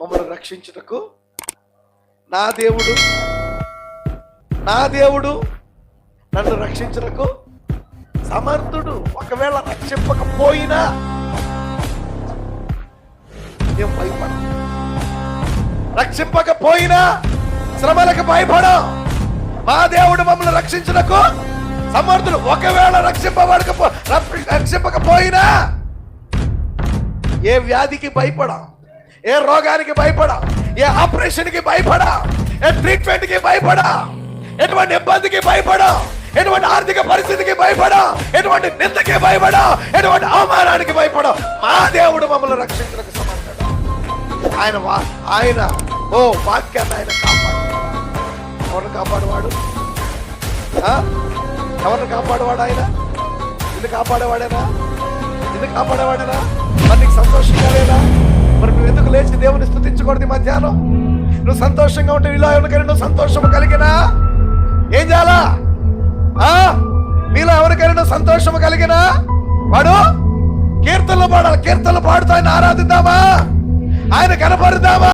మమ్మల్ని రక్షించుటకు నా దేవుడు నా దేవుడు నన్ను రక్షించుటకు సమర్థుడు. ఒకవేళ రక్షింపకపోయినా ఏం భయపడ? రక్షింపకపోయినా శ్రమలకు భయపడం. మా దేవుడు మమ్మల్ని రక్షించుటకు సమర్థుడు. ఒకవేళ రక్షింపబడకపో రక్షింపకపోయినా ఏ వ్యాధికి భయపడం. ఏ రోగానికి భయపడ ఏ ఆపరేషన్కి భయపడా ఏ ట్రీట్మెంట్కి భయపడా ఎటువంటి ఇబ్బందికి భయపడా ఎటువంటి ఆర్థిక పరిస్థితికి భయపడా ఎటువంటి నిందకి భయపడా ఎటువంటి అవమానానికి భయపడా మా దేవుడు మమ్మల్ని రక్షించడానికి సమర్థుడు. ఆయన వా ఆయన ఓ వాక్యాన్ని ఆయన కాపాడు. ఎవరిని కాపాడువాడు? ఎవరిని కాపాడువాడు ఆయన? నిన్ను కాపాడేవాడేనా? నిన్ను కాపాడేవాడేనా? మరి నీకు సంతోషంగా లేదా? దేవుని ఈ మధ్యాహ్నం. నువ్వు సంతోషంగా ఉంటే నీలో ఎవరికైనా నువ్వు సంతోషము కలిగినా? ఏం చేయాలా? ఆ? మీలో ఎవరికైనా నువ్వు సంతోషము కలిగినా? వాడు కీర్తనలు పాడాలి కీర్తనలు పాడుతూ ఆయన ఆరాధిద్దామా? ఆయన కనపరుద్దామా?